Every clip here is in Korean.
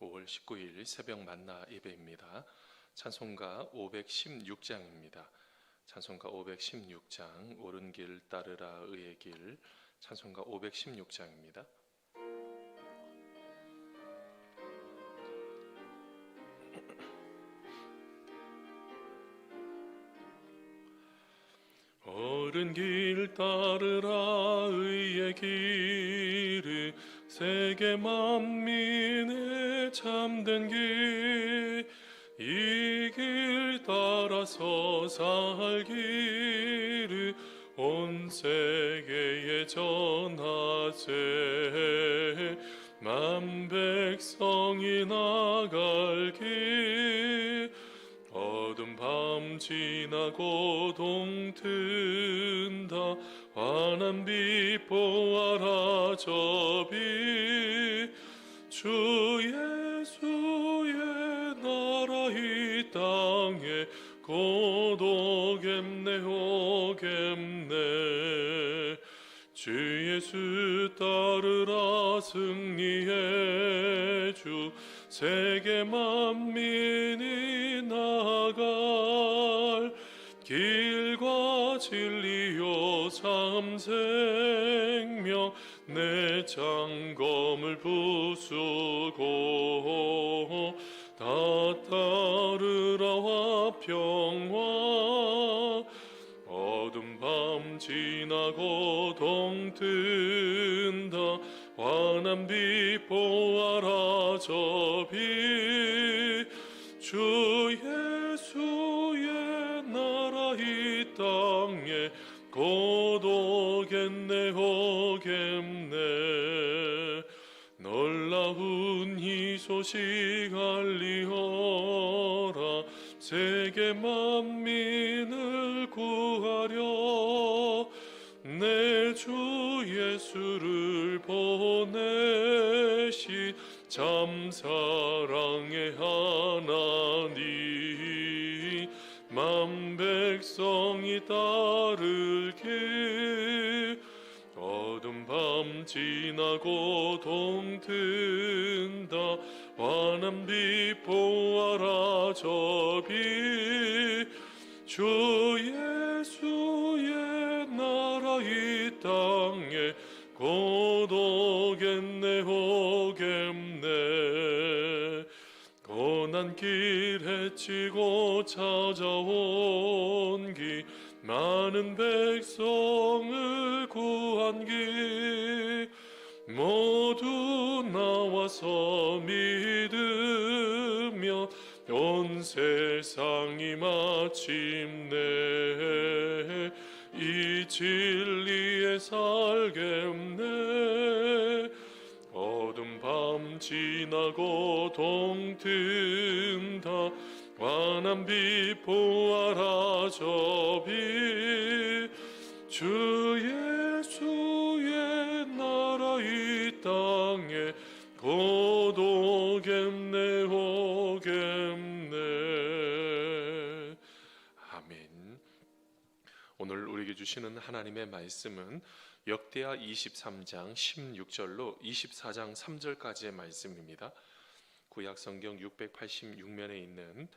5월 19일 새벽 만나 예배입니다. 찬송가 516장입니다. 찬송가 516장 옳은 길 따르라 의의 길 찬송가 516장입니다. 옳은 길 따르라 의의 길을 세계 만민의 참된 길 이 길 따라서 살기를 온 세계에 전하세. 만 백성이 나갈 길 어둠 밤 지나고 동튼다. 환한 빛 보아라 저빛. 주 예수의 땅에 고독겠네 오겠네. 주 예수 따르라 승리의 주. 세계 만민이 나갈 길과 진리요 참 생명 내 장검을 부수고 평화. 어둠 밤 지나고 동튼다. 환한 빛 보아라 저빛주 예수의 나라 이 땅에 고독겠네 오겠네. 놀라운 이 소식 나고 동튼다. 환한 빛 보아라 저빛주 예수의 나라 이 땅에 고독겠네 오겠네. 고난 길 헤치고 찾아온 길 많은 백성을 구한 길 모두 나와서 믿으며 온 세상이 마침내 이 진리에 살겠네. 어둠 밤 지나고 동튼다. 환한 빛 보아라 저빛 주 예수의 오늘 우리에게 주시는 하나님의 말씀은 역대하 23장 16절로 24장 3절까지의 말씀입니다. 구약 성경 686면에 있는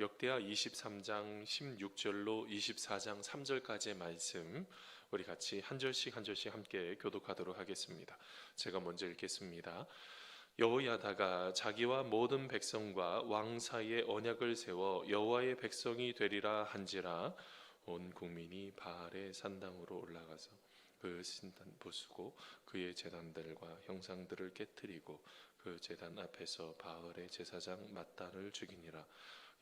역대하 23장 16절로 24장 3절까지의 말씀 우리 같이 한 절씩 한 절씩 함께 교독하도록 하겠습니다. 제가 먼저 읽겠습니다. 여호야다가 자기와 모든 백성과 왕 사이에 언약을 세워 여호와의 백성이 되리라 한지라 온 국민이 바알의 산당으로 올라가서 그 신단 부수고 그의 제단들과 형상들을 깨뜨리고 그 제단 앞에서 바알의 제사장 mat단을 죽이니라.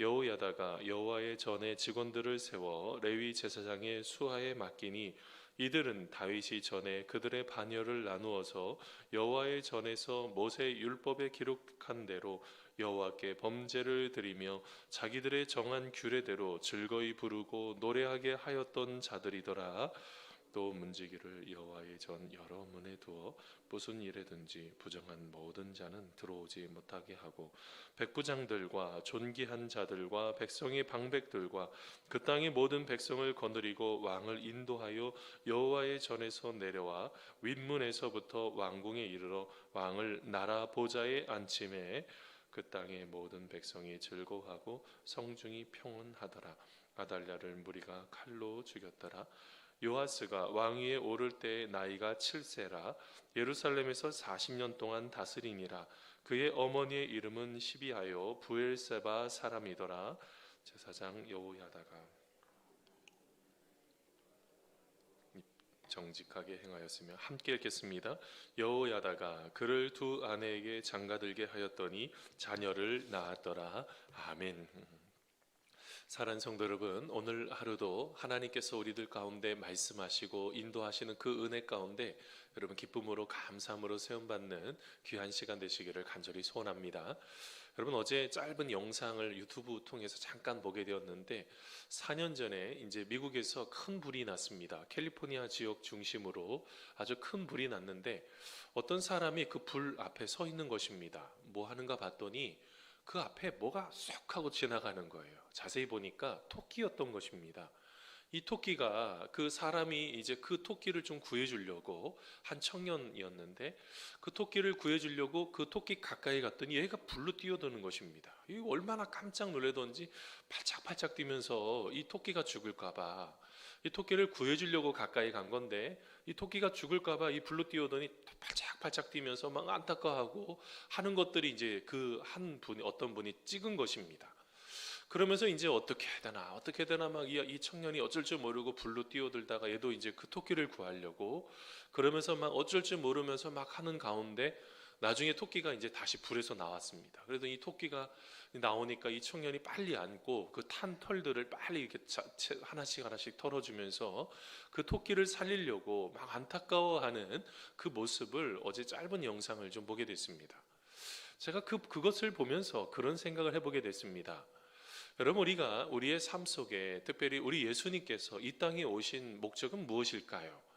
여호야다가 여호와의 전에 직원들을 세워 레위 제사장의 수하에 맡기니 이들은 다윗이 전에 그들의 반열을 나누어서 여호와의 전에서 모세 율법에 기록한 대로 여호와께 범죄를 드리며 자기들의 정한 규례대로 즐거이 부르고 노래하게 하였던 자들이더라. 또 문지기를 여호와의 전 여러 문에 두어 무슨 일에든지 부정한 모든 자는 들어오지 못하게 하고 백부장들과 존귀한 자들과 백성의 방백들과 그 땅의 모든 백성을 거느리고 왕을 인도하여 여호와의 전에서 내려와 윗문에서부터 왕궁에 이르러 왕을 나라 보좌에 앉힘에 그 땅의 모든 백성이 즐거워하고 성중이 평온하더라. 아달랴를 무리가 칼로 죽였더라. 요아스가 왕위에 오를 때 나이가 7세라 예루살렘에서 40년 동안 다스리니라 그의 어머니의 이름은 시비하여 부엘세바 사람이더라 제사장 여호야다가 정직하게 행하였으며 함께 읽겠습니다. 여호야다가 그를 두 아내에게 장가들게 하였더니 자녀를 낳았더라. 아멘. 사랑 성도 여러분, 오늘 하루도 하나님께서 우리들 가운데 말씀하시고 인도하시는 그 은혜 가운데 여러분 기쁨으로 감사함으로 세움받는 귀한 시간 되시기를 간절히 소원합니다. 여러분 어제 짧은 영상을 유튜브 통해서 잠깐 보게 되었는데 4년 전에 이제 미국에서 큰 불이 났습니다. 캘리포니아 지역 중심으로 아주 큰 불이 났는데 어떤 사람이 그 불 앞에 서 있는 것입니다. 뭐 하는가 봤더니 그 앞에 뭐가 쏙 하고 지나가는 거예요. 자세히 보니까 토끼였던 것입니다. 이 토끼가 그 사람이 이제 그 토끼를 좀 구해주려고 한 청년이었는데 그 토끼를 구해주려고 그 토끼 가까이 갔더니 얘가 불로 뛰어드는 것입니다. 이 얼마나 깜짝 놀라던지 팔짝팔짝 뛰면서 이 토끼가 죽을까봐 이 토끼를 구해주려고 가까이 간 건데 이 토끼가 죽을까봐 이 불로 뛰어더니 팔짝팔짝 뛰면서 막 안타까워하고 하는 것들이 이제 그 한 분이 어떤 분이 찍은 것입니다. 그러면서 이제 어떻게 해야 되나 어떻게 해야 되나 막 이 청년이 어쩔 줄 모르고 불로 뛰어들다가 얘도 이제 그 토끼를 구하려고 그러면서 막 어쩔 줄 모르면서 막 하는 가운데 나중에 토끼가 이제 다시 불에서 나왔습니다. 그래도 이 토끼가 나오니까 이 청년이 빨리 안고 그 탄 털들을 빨리 이렇게 하나씩 하나씩 털어주면서 그 토끼를 살리려고 막 안타까워하는 그 모습을 어제 짧은 영상을 좀 보게 됐습니다. 제가 그 그것을 보면서 그런 생각을 해보게 됐습니다. 여러분 우리가 우리의 삶 속에 특별히 우리 예수님께서 이 땅에 오신 목적은 무엇일까요?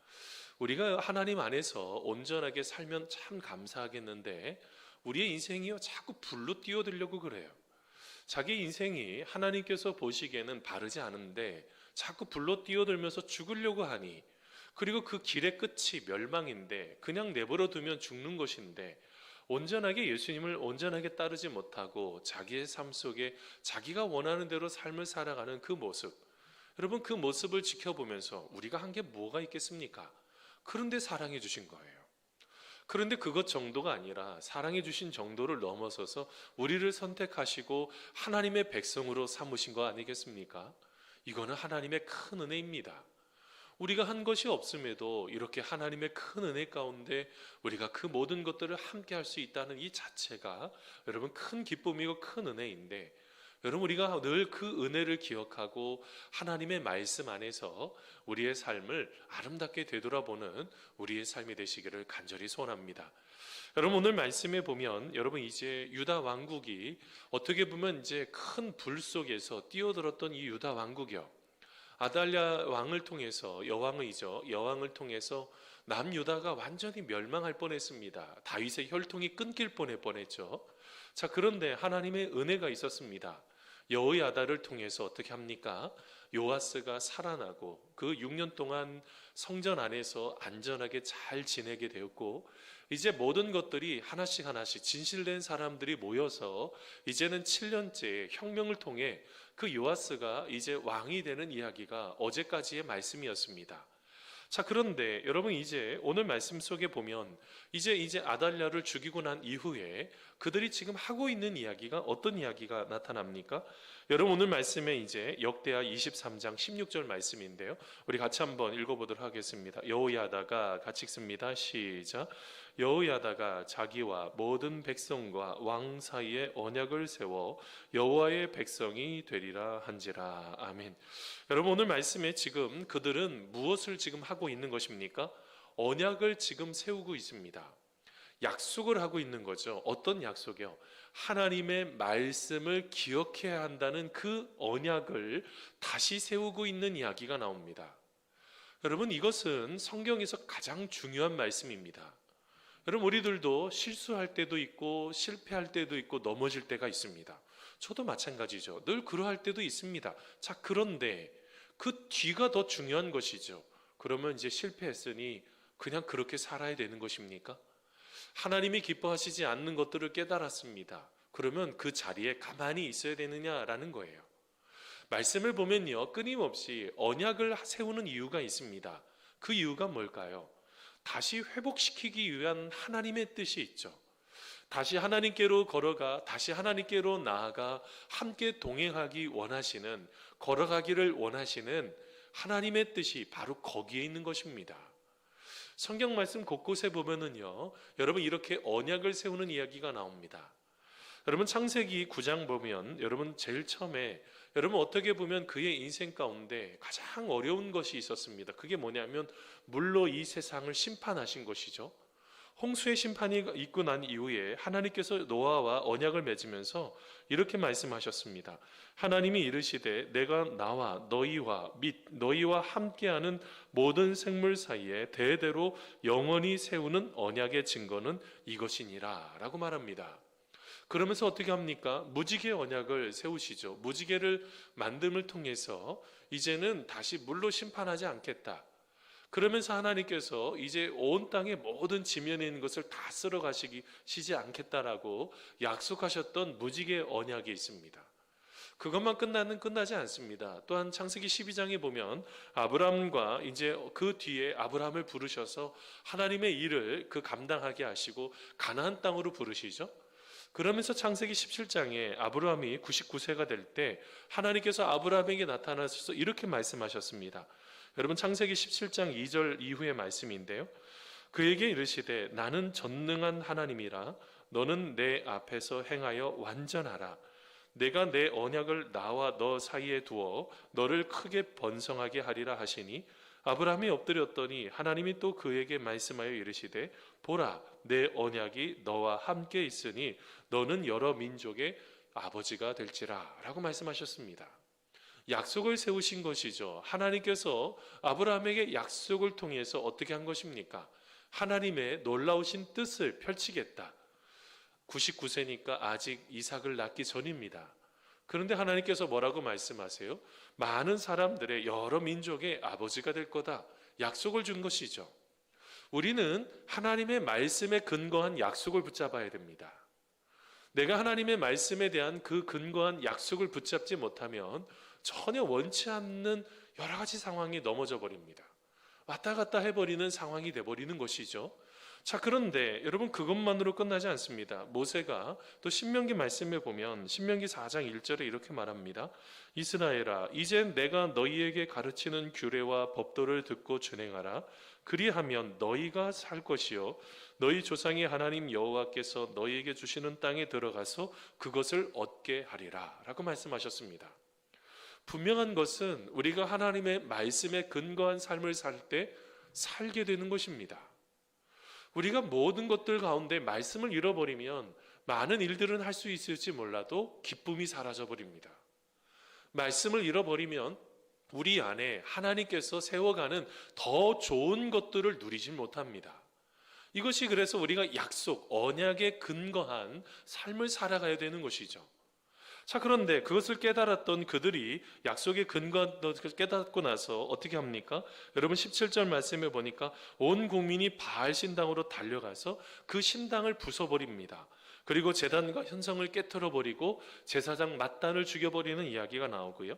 우리가 하나님 안에서 온전하게 살면 참 감사하겠는데 우리의 인생이요 자꾸 불로 뛰어들려고 그래요. 자기 인생이 하나님께서 보시기에는 바르지 않은데 자꾸 불로 뛰어들면서 죽으려고 하니 그리고 그 길의 끝이 멸망인데 그냥 내버려 두면 죽는 것인데 온전하게 예수님을 온전하게 따르지 못하고 자기의 삶 속에 자기가 원하는 대로 삶을 살아가는 그 모습 여러분 그 모습을 지켜보면서 우리가 한 게 뭐가 있겠습니까? 그런데 사랑해 주신 거예요. 그런데 그것 정도가 아니라 사랑해 주신 정도를 넘어서서 우리를 선택하시고 하나님의 백성으로 삼으신 거 아니겠습니까? 이거는 하나님의 큰 은혜입니다. 우리가 한 것이 없음에도 이렇게 하나님의 큰 은혜 가운데 우리가 그 모든 것들을 함께 할 수 있다는 이 자체가 여러분 큰 기쁨이고 큰 은혜인데 여러분 우리가 늘 그 은혜를 기억하고 하나님의 말씀 안에서 우리의 삶을 아름답게 되돌아보는 우리의 삶이 되시기를 간절히 소원합니다. 여러분 오늘 말씀에 보면 여러분 이제 유다 왕국이 어떻게 보면 이제 큰 불 속에서 뛰어들었던 이 유다 왕국이요. 아달랴 왕을 통해서 여왕이죠. 여왕을 통해서 남유다가 완전히 멸망할 뻔했습니다. 다윗의 혈통이 끊길 뻔했죠. 자 그런데 하나님의 은혜가 있었습니다. 여호야다를 통해서 어떻게 합니까? 요아스가 살아나고 그 6년 동안 성전 안에서 안전하게 잘 지내게 되었고 이제 모든 것들이 하나씩 하나씩 진실된 사람들이 모여서 이제는 7년째 혁명을 통해 그 요아스가 이제 왕이 되는 이야기가 어제까지의 말씀이었습니다. 자, 그런데 여러분 이제 오늘 말씀 속에 보면 이제 이제 아달랴를 죽이고 난 이후에 그들이 지금 하고 있는 이야기가 어떤 이야기가 나타납니까? 여러분 오늘 말씀에 이제 역대하 23장 16절 말씀인데요. 우리 같이 한번 읽어보도록 하겠습니다. 여호야다가 같이 읽습니다. 시작. 여호야다가 자기와 모든 백성과 왕 사이에 언약을 세워 여호와의 백성이 되리라 한지라. 아멘. 여러분 오늘 말씀에 지금 그들은 무엇을 지금 하고 있는 것입니까? 언약을 지금 세우고 있습니다. 약속을 하고 있는 거죠. 어떤 약속이요? 하나님의 말씀을 기억해야 한다는 그 언약을 다시 세우고 있는 이야기가 나옵니다. 여러분 이것은 성경에서 가장 중요한 말씀입니다. 여러분 우리들도 실수할 때도 있고 실패할 때도 있고 넘어질 때가 있습니다. 저도 마찬가지죠. 늘 그러할 때도 있습니다. 자 그런데 그 뒤가 더 중요한 것이죠. 그러면 이제 실패했으니 그냥 그렇게 살아야 되는 것입니까? 하나님이 기뻐하시지 않는 것들을 깨달았습니다. 그러면 그 자리에 가만히 있어야 되느냐라는 거예요. 말씀을 보면요. 끊임없이 언약을 세우는 이유가 있습니다. 그 이유가 뭘까요? 다시 회복시키기 위한 하나님의 뜻이 있죠. 다시 하나님께로 걸어가 다시 하나님께로 나아가 함께 동행하기 원하시는 걸어가기를 원하시는 하나님의 뜻이 바로 거기에 있는 것입니다. 성경 말씀 곳곳에 보면은요. 여러분 이렇게 언약을 세우는 이야기가 나옵니다. 여러분 창세기 9장 보면 여러분 제일 처음에 여러분 어떻게 보면 그의 인생 가운데 가장 어려운 것이 있었습니다. 그게 뭐냐면 물로 이 세상을 심판하신 것이죠. 홍수의 심판이 있고 난 이후에 하나님께서 노아와 언약을 맺으면서 이렇게 말씀하셨습니다. 하나님이 이르시되 내가 나와 너희와 및 너희와 함께하는 모든 생물 사이에 대대로 영원히 세우는 언약의 증거는 이것이니라라고 말합니다. 그러면서 어떻게 합니까? 무지개 언약을 세우시죠. 무지개를 만듦을 통해서 이제는 다시 물로 심판하지 않겠다. 그러면서 하나님께서 이제 온 땅의 모든 지면에 있는 것을 다 쓸어 가시기 시지 않겠다라고 약속하셨던 무지개 언약이 있습니다. 그것만 끝나는 끝나지 않습니다. 또한 창세기 12장에 보면 아브라함과 이제 그 뒤에 아브라함을 부르셔서 하나님의 일을 그 감당하게 하시고 가나안 땅으로 부르시죠. 그러면서 창세기 17장에 아브라함이 99세가 될 때 하나님께서 아브라함에게 나타나셔서 이렇게 말씀하셨습니다. 여러분 창세기 17장 2절 이후의 말씀인데요. 그에게 이르시되 나는 전능한 하나님이라 너는 내 앞에서 행하여 완전하라. 내가 내 언약을 나와 너 사이에 두어 너를 크게 번성하게 하리라 하시니 아브라함이 엎드렸더니 하나님이 또 그에게 말씀하여 이르시되 보라 내 언약이 너와 함께 있으니 너는 여러 민족의 아버지가 될지라라고 말씀하셨습니다. 약속을 세우신 것이죠. 하나님께서 아브라함에게 약속을 통해서 어떻게 한 것입니까? 하나님의 놀라우신 뜻을 펼치겠다. 99세니까 아직 이삭을 낳기 전입니다. 그런데 하나님께서 뭐라고 말씀하세요? 많은 사람들의 여러 민족의 아버지가 될 거다. 약속을 준 것이죠. 우리는 하나님의 말씀에 근거한 약속을 붙잡아야 됩니다. 내가 하나님의 말씀에 대한 그 근거한 약속을 붙잡지 못하면 전혀 원치 않는 여러 가지 상황이 넘어져 버립니다. 왔다 갔다 해버리는 상황이 돼버리는 것이죠. 자, 그런데 여러분 그것만으로 끝나지 않습니다. 모세가 또 신명기 말씀에 보면 신명기 4장 1절에 이렇게 말합니다. 이스라엘아, 이제 내가 너희에게 가르치는 규례와 법도를 듣고 준행하라. 그리하면 너희가 살 것이요 너희 조상의 하나님 여호와께서 너희에게 주시는 땅에 들어가서 그것을 얻게 하리라라고 말씀하셨습니다. 분명한 것은 우리가 하나님의 말씀에 근거한 삶을 살 때 살게 되는 것입니다. 우리가 모든 것들 가운데 말씀을 잃어버리면 많은 일들은 할 수 있을지 몰라도 기쁨이 사라져 버립니다. 말씀을 잃어버리면 우리 안에 하나님께서 세워가는 더 좋은 것들을 누리지 못합니다. 이것이 그래서 우리가 약속, 언약에 근거한 삶을 살아가야 되는 것이죠. 자, 그런데 그것을 깨달았던 그들이 약속의 것을 깨닫고 나서 어떻게 합니까? 여러분 17절 말씀에 보니까 온 국민이 바알 신당으로 달려가서 그 신당을 부숴버립니다. 그리고 재단과 현성을 깨뜨려 버리고 제사장 mat단을 죽여 버리는 이야기가 나오고요.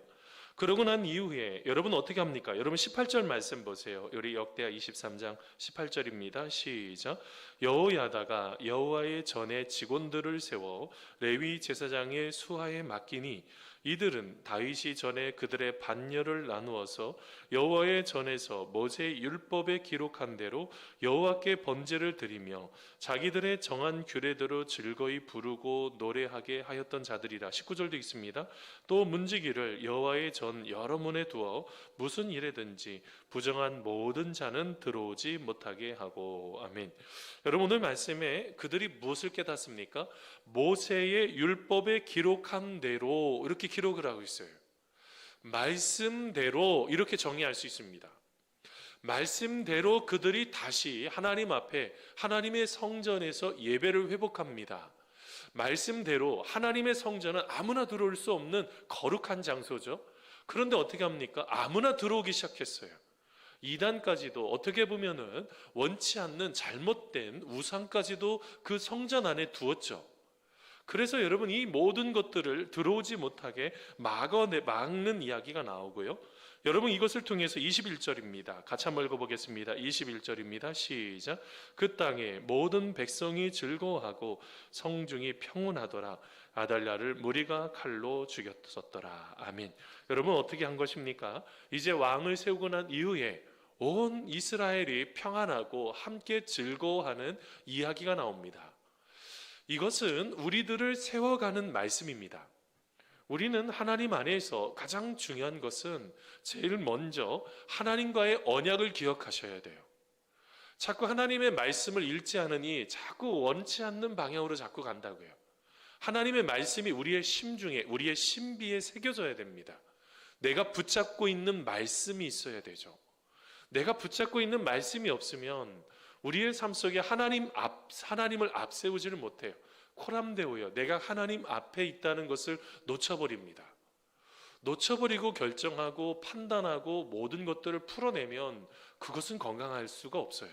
그러고 난 이후에 여러분 어떻게 합니까? 여러분 18절 말씀 보세요. 우리 역대하 23장 18절입니다. 시작. 여호야다가 여호와의 전에 직원들을 세워 레위 제사장의 수하에 맡기니 이들은 다윗이 전에 그들의 반열을 나누어서 여호와의 전에서 모세 율법에 기록한 대로 여호와께 번제를 드리며 자기들의 정한 규례대로 즐거이 부르고 노래하게 하였던 자들이라 19절도 있습니다. 또 문지기를 여호와의 전 여러 문에 두어 무슨 일에든지 부정한 모든 자는 들어오지 못하게 하고 아멘. 여러분 오늘 말씀에 그들이 무엇을 깨닫습니까? 모세의 율법에 기록한 대로 이렇게 기록을 하고 있어요. 말씀대로 이렇게 정의할 수 있습니다. 말씀대로 그들이 다시 하나님 앞에 하나님의 성전에서 예배를 회복합니다. 말씀대로 하나님의 성전은 아무나 들어올 수 없는 거룩한 장소죠. 그런데 어떻게 합니까? 아무나 들어오기 시작했어요. 이단까지도 어떻게 보면은 원치 않는 잘못된 우상까지도 그 성전 안에 두었죠. 그래서 여러분 이 모든 것들을 들어오지 못하게 막어 막는 이야기가 나오고요. 여러분 이것을 통해서 21절입니다. 같이 한번 읽어보겠습니다. 21절입니다. 시작. 그 땅에 모든 백성이 즐거워하고 성중이 평온하더라. 아달랴를 무리가 칼로 죽였었더라. 아멘. 여러분 어떻게 한 것입니까? 이제 왕을 세우고 난 이후에 온 이스라엘이 평안하고 함께 즐거워하는 이야기가 나옵니다. 이것은 우리들을 세워가는 말씀입니다. 우리는 하나님 안에서 가장 중요한 것은 제일 먼저 하나님과의 언약을 기억하셔야 돼요. 자꾸 하나님의 말씀을 읽지 않으니 자꾸 원치 않는 방향으로 자꾸 간다고요. 하나님의 말씀이 우리의 심중에, 우리의 신비에 새겨져야 됩니다. 내가 붙잡고 있는 말씀이 있어야 되죠. 내가 붙잡고 있는 말씀이 없으면 우리의 삶 속에 하나님 앞, 하나님을 앞세우지를 못해요. 코람데오요. 내가 하나님 앞에 있다는 것을 놓쳐버립니다. 놓쳐버리고 결정하고 판단하고 모든 것들을 풀어내면 그것은 건강할 수가 없어요.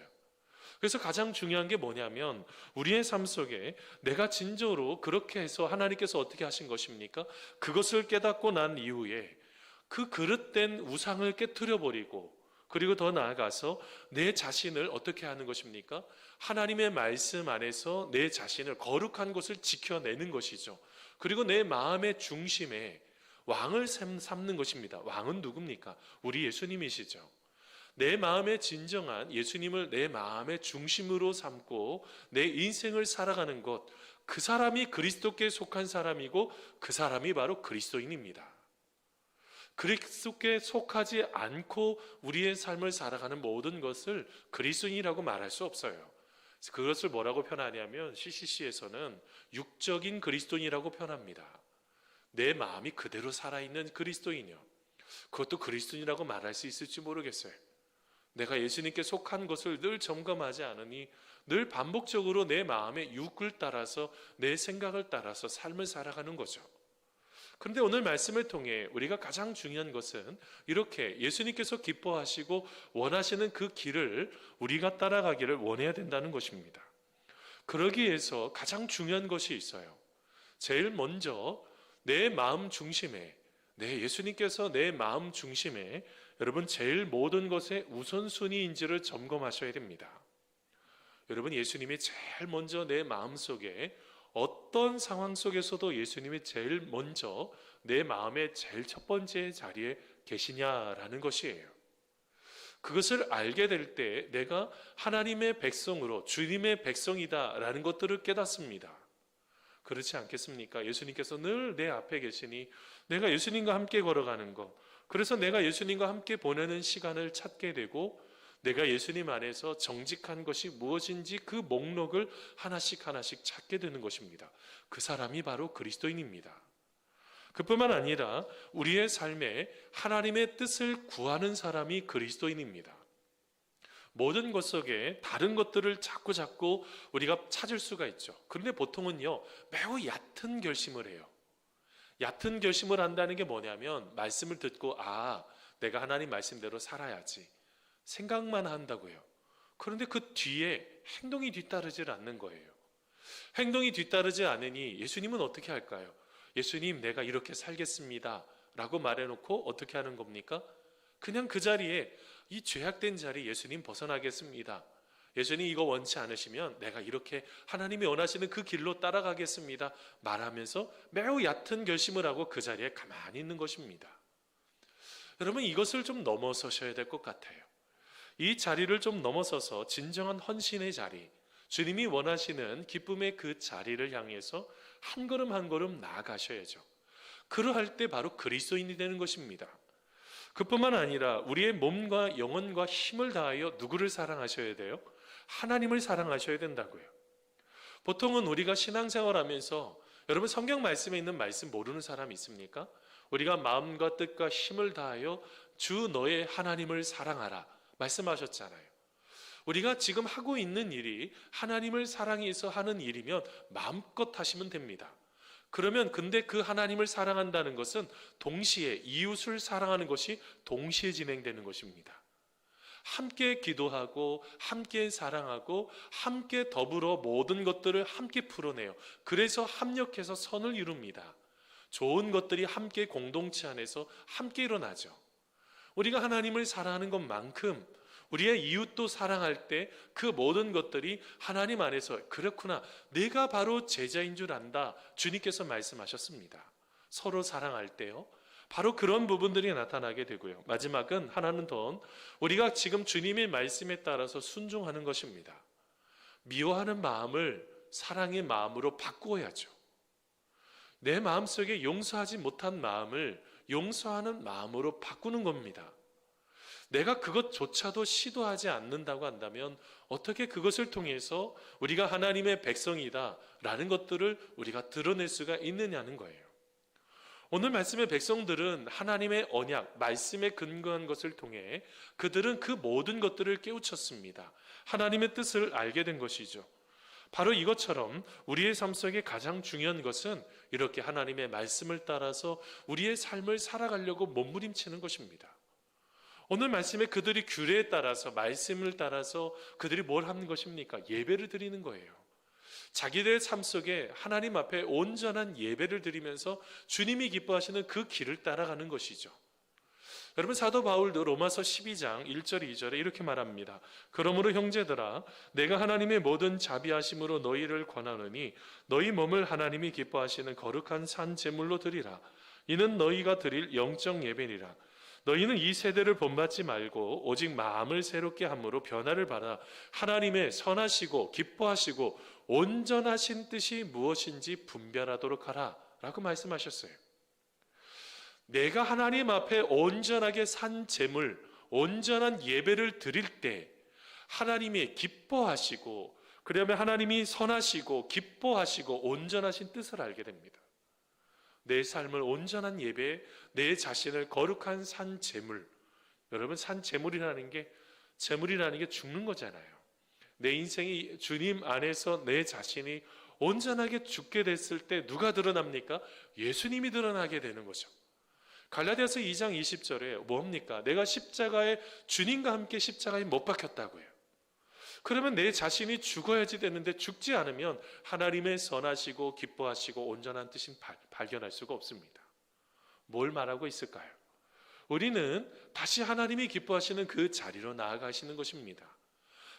그래서 가장 중요한 게 뭐냐면 우리의 삶 속에 내가 진정으로 그렇게 해서 하나님께서 어떻게 하신 것입니까? 그것을 깨닫고 난 이후에 그 그릇된 우상을 깨뜨려 버리고 그리고 더 나아가서 내 자신을 어떻게 하는 것입니까? 하나님의 말씀 안에서 내 자신을 거룩한 것을 지켜내는 것이죠. 그리고 내 마음의 중심에 왕을 삼는 것입니다. 왕은 누굽니까? 우리 예수님이시죠. 내 마음의 진정한 예수님을 내 마음의 중심으로 삼고 내 인생을 살아가는 것, 그 사람이 그리스도께 속한 사람이고 그 사람이 바로 그리스도인입니다. 그리스도께 속하지 않고 우리의 삶을 살아가는 모든 것을 그리스도인이라고 말할 수 없어요. 그것을 뭐라고 표현하냐면 CCC에서는 육적인 그리스도인이라고 표현합니다. 내 마음이 그대로 살아있는 그리스도인이요. 그것도 그리스도인이라고 말할 수 있을지 모르겠어요. 내가 예수님께 속한 것을 늘 점검하지 않으니 늘 반복적으로 내 마음의 육을 따라서 내 생각을 따라서 삶을 살아가는 거죠. 그런데 오늘 말씀을 통해 우리가 가장 중요한 것은 이렇게 예수님께서 기뻐하시고 원하시는 그 길을 우리가 따라가기를 원해야 된다는 것입니다. 그러기 위해서 가장 중요한 것이 있어요. 제일 먼저 내 마음 중심에 내 예수님께서 내 마음 중심에 여러분 제일 모든 것의 우선순위인지를 점검하셔야 됩니다. 여러분 예수님이 제일 먼저 내 마음 속에 어떤 상황 속에서도 예수님이 제일 먼저 내 마음의 제일 첫 번째 자리에 계시냐라는 것이에요. 그것을 알게 될 때 내가 하나님의 백성으로 주님의 백성이다라는 것들을 깨닫습니다. 그렇지 않겠습니까? 예수님께서 늘 내 앞에 계시니 내가 예수님과 함께 걸어가는 것. 그래서 내가 예수님과 함께 보내는 시간을 찾게 되고 내가 예수님 안에서 정직한 것이 무엇인지 그 목록을 하나씩 하나씩 찾게 되는 것입니다. 그 사람이 바로 그리스도인입니다. 그뿐만 아니라 우리의 삶에 하나님의 뜻을 구하는 사람이 그리스도인입니다. 모든 것 속에 다른 것들을 자꾸 자꾸 우리가 찾을 수가 있죠. 그런데 보통은요, 매우 얕은 결심을 해요. 얕은 결심을 한다는 게 뭐냐면, 말씀을 듣고, 아, 내가 하나님 말씀대로 살아야지. 생각만 한다고요. 그런데 그 뒤에 행동이 뒤따르질 않는 거예요. 행동이 뒤따르지 않으니 예수님은 어떻게 할까요? 예수님, 내가 이렇게 살겠습니다. 라고 말해놓고 어떻게 하는 겁니까? 그냥 그 자리에 이 죄악된 자리 예수님 벗어나겠습니다. 예수님 이거 원치 않으시면 내가 이렇게 하나님이 원하시는 그 길로 따라가겠습니다. 말하면서 매우 얕은 결심을 하고 그 자리에 가만히 있는 것입니다. 여러분 이것을 좀 넘어서셔야 될 것 같아요. 이 자리를 좀 넘어서서 진정한 헌신의 자리, 주님이 원하시는 기쁨의 그 자리를 향해서 한 걸음 한 걸음 나아가셔야죠. 그러할 때 바로 그리스도인이 되는 것입니다. 그뿐만 아니라 우리의 몸과 영혼과 힘을 다하여 누구를 사랑하셔야 돼요? 하나님을 사랑하셔야 된다고요. 보통은 우리가 신앙생활 하면서 여러분 성경 말씀에 있는 말씀 모르는 사람 있습니까? 우리가 마음과 뜻과 힘을 다하여 주 너의 하나님을 사랑하라 말씀하셨잖아요. 우리가 지금 하고 있는 일이 하나님을 사랑해서 하는 일이면 마음껏 하시면 됩니다. 그러면 근데 그 하나님을 사랑한다는 것은 동시에 이웃을 사랑하는 것이 동시에 진행되는 것입니다. 함께 기도하고 함께 사랑하고 함께 더불어 모든 것들을 함께 풀어내요. 그래서 합력해서 선을 이룹니다. 좋은 것들이 함께 공동체 안에서 함께 일어나죠. 우리가 하나님을 사랑하는 것만큼 우리의 이웃도 사랑할 때 그 모든 것들이 하나님 안에서 그렇구나 내가 바로 제자인 줄 안다 주님께서 말씀하셨습니다. 서로 사랑할 때요. 바로 그런 부분들이 나타나게 되고요. 마지막은 하나는 더 우리가 지금 주님의 말씀에 따라서 순종하는 것입니다. 미워하는 마음을 사랑의 마음으로 바꾸어야죠. 내 마음속에 용서하지 못한 마음을 용서하는 마음으로 바꾸는 겁니다. 내가 그것조차도 시도하지 않는다고 한다면 어떻게 그것을 통해서 우리가 하나님의 백성이다라는 것들을 우리가 드러낼 수가 있느냐는 거예요. 오늘 말씀의 백성들은 하나님의 언약, 말씀에 근거한 것을 통해 그들은 그 모든 것들을 깨우쳤습니다. 하나님의 뜻을 알게 된 것이죠. 바로 이것처럼 우리의 삶 속에 가장 중요한 것은 이렇게 하나님의 말씀을 따라서 우리의 삶을 살아가려고 몸부림치는 것입니다. 오늘 말씀에 그들이 규례에 따라서 말씀을 따라서 그들이 뭘 하는 것입니까? 예배를 드리는 거예요. 자기들의 삶 속에 하나님 앞에 온전한 예배를 드리면서 주님이 기뻐하시는 그 길을 따라가는 것이죠. 여러분 사도 바울도 로마서 12장 1절 2절에 이렇게 말합니다. 그러므로 형제들아 내가 하나님의 모든 자비하심으로 너희를 권하노니 너희 몸을 하나님이 기뻐하시는 거룩한 산 제물로 드리라. 이는 너희가 드릴 영적 예배니라. 너희는 이 세대를 본받지 말고 오직 마음을 새롭게 함으로 변화를 받아 하나님의 선하시고 기뻐하시고 온전하신 뜻이 무엇인지 분별하도록 하라. 라고 말씀하셨어요. 내가 하나님 앞에 온전하게 산 재물, 온전한 예배를 드릴 때 하나님이 기뻐하시고 그러면 하나님이 선하시고 기뻐하시고 온전하신 뜻을 알게 됩니다. 내 삶을 온전한 예배, 내 자신을 거룩한 산 재물. 여러분 산 재물이라는 게 재물이라는 게 죽는 거잖아요. 내 인생이 주님 안에서 내 자신이 온전하게 죽게 됐을 때 누가 드러납니까? 예수님이 드러나게 되는 거죠. 갈라디아서 2장 20절에 뭡니까? 내가 십자가에 주님과 함께 십자가에 못 박혔다고요. 그러면 내 자신이 죽어야지 되는데 죽지 않으면 하나님의 선하시고 기뻐하시고 온전한 뜻인 발견할 수가 없습니다. 뭘 말하고 있을까요? 우리는 다시 하나님이 기뻐하시는 그 자리로 나아가시는 것입니다.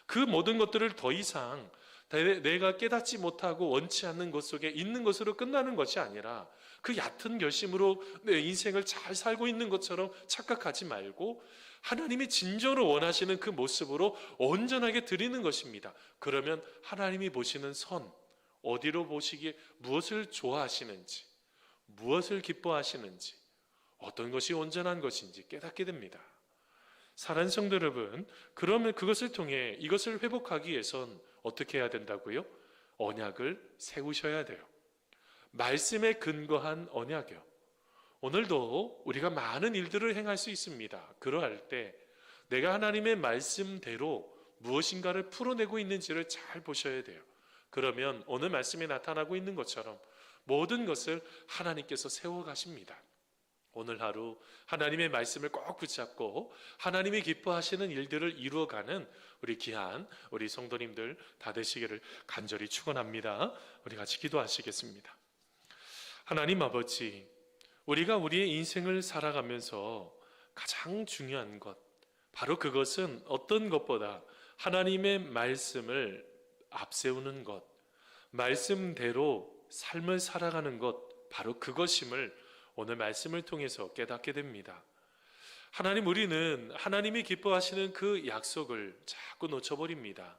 그 모든 것들을 더 이상 내가 깨닫지 못하고 원치 않는 것 속에 있는 것으로 끝나는 것이 아니라 그 얕은 결심으로 내 인생을 잘 살고 있는 것처럼 착각하지 말고 하나님이 진정으로 원하시는 그 모습으로 온전하게 드리는 것입니다. 그러면 하나님이 보시는 선, 어디로 보시기에 무엇을 좋아하시는지, 무엇을 기뻐하시는지, 어떤 것이 온전한 것인지 깨닫게 됩니다. 사랑 성도 여러분, 그러면 그것을 통해 이것을 회복하기 위해선 어떻게 해야 된다고요? 언약을 세우셔야 돼요. 말씀에 근거한 언약이요. 오늘도 우리가 많은 일들을 행할 수 있습니다. 그러할 때 내가 하나님의 말씀대로 무엇인가를 풀어내고 있는지를 잘 보셔야 돼요. 그러면 오늘 말씀에 나타나고 있는 것처럼 모든 것을 하나님께서 세워 가십니다. 오늘 하루 하나님의 말씀을 꼭 붙잡고 하나님이 기뻐하시는 일들을 이루어가는 우리 귀한 우리 성도님들 다 되시기를 간절히 축원합니다. 우리 같이 기도하시겠습니다. 하나님 아버지, 우리가 우리의 인생을 살아가면서 가장 중요한 것, 바로 그것은 어떤 것보다 하나님의 말씀을 앞세우는 것, 말씀대로 삶을 살아가는 것, 바로 그것임을 오늘 말씀을 통해서 깨닫게 됩니다. 하나님, 우리는 하나님이 기뻐하시는 그 약속을 자꾸 놓쳐버립니다.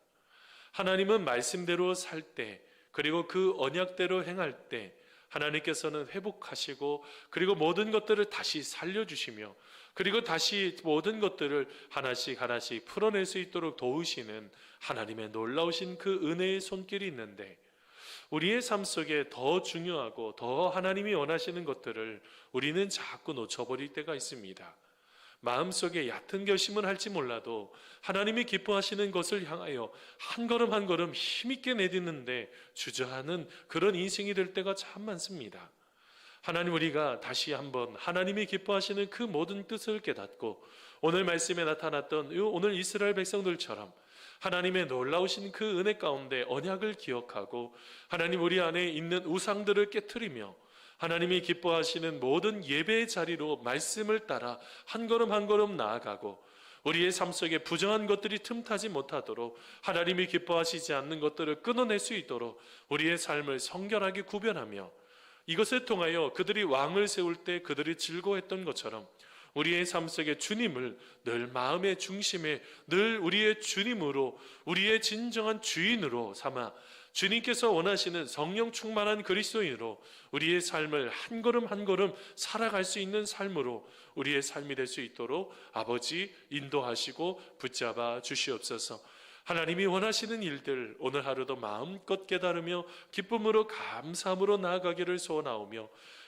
하나님은 말씀대로 살 때, 그리고 그 언약대로 행할 때, 하나님께서는 회복하시고 그리고 모든 것들을 다시 살려주시며 그리고 다시 모든 것들을 하나씩 하나씩 풀어낼 수 있도록 도우시는 하나님의 놀라우신 그 은혜의 손길이 있는데 우리의 삶 속에 더 중요하고 더 하나님이 원하시는 것들을 우리는 자꾸 놓쳐버릴 때가 있습니다. 마음속에 얕은 결심을 할지 몰라도 하나님이 기뻐하시는 것을 향하여 한 걸음 한 걸음 힘있게 내딛는데 주저하는 그런 인생이 될 때가 참 많습니다. 하나님 우리가 다시 한번 하나님이 기뻐하시는 그 모든 뜻을 깨닫고 오늘 말씀에 나타났던 이 오늘 이스라엘 백성들처럼 하나님의 놀라우신 그 은혜 가운데 언약을 기억하고 하나님 우리 안에 있는 우상들을 깨뜨리며 하나님이 기뻐하시는 모든 예배의 자리로 말씀을 따라 한 걸음 한 걸음 나아가고 우리의 삶 속에 부정한 것들이 틈타지 못하도록 하나님이 기뻐하시지 않는 것들을 끊어낼 수 있도록 우리의 삶을 성결하게 구별하며 이것을 통하여 그들이 왕을 세울 때 그들이 즐거워했던 것처럼 우리의 삶 속에 주님을 늘 마음의 중심에 늘 우리의 주님으로 우리의 진정한 주인으로 삼아 주님께서 원하시는 성령 충만한 그리스도인으로 우리의 삶을 한 걸음 한 걸음 살아갈 수 있는 삶으로 우리의 삶이 될 수 있도록 아버지 인도하시고 붙잡아 주시옵소서. 하나님이 원하시는 일들 오늘 하루도 마음껏 깨달으며 기쁨으로 감사함으로 나아가기를 소원하오며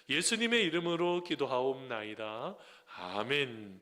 예수님의 이름으로 기도하옵나이다. 아멘.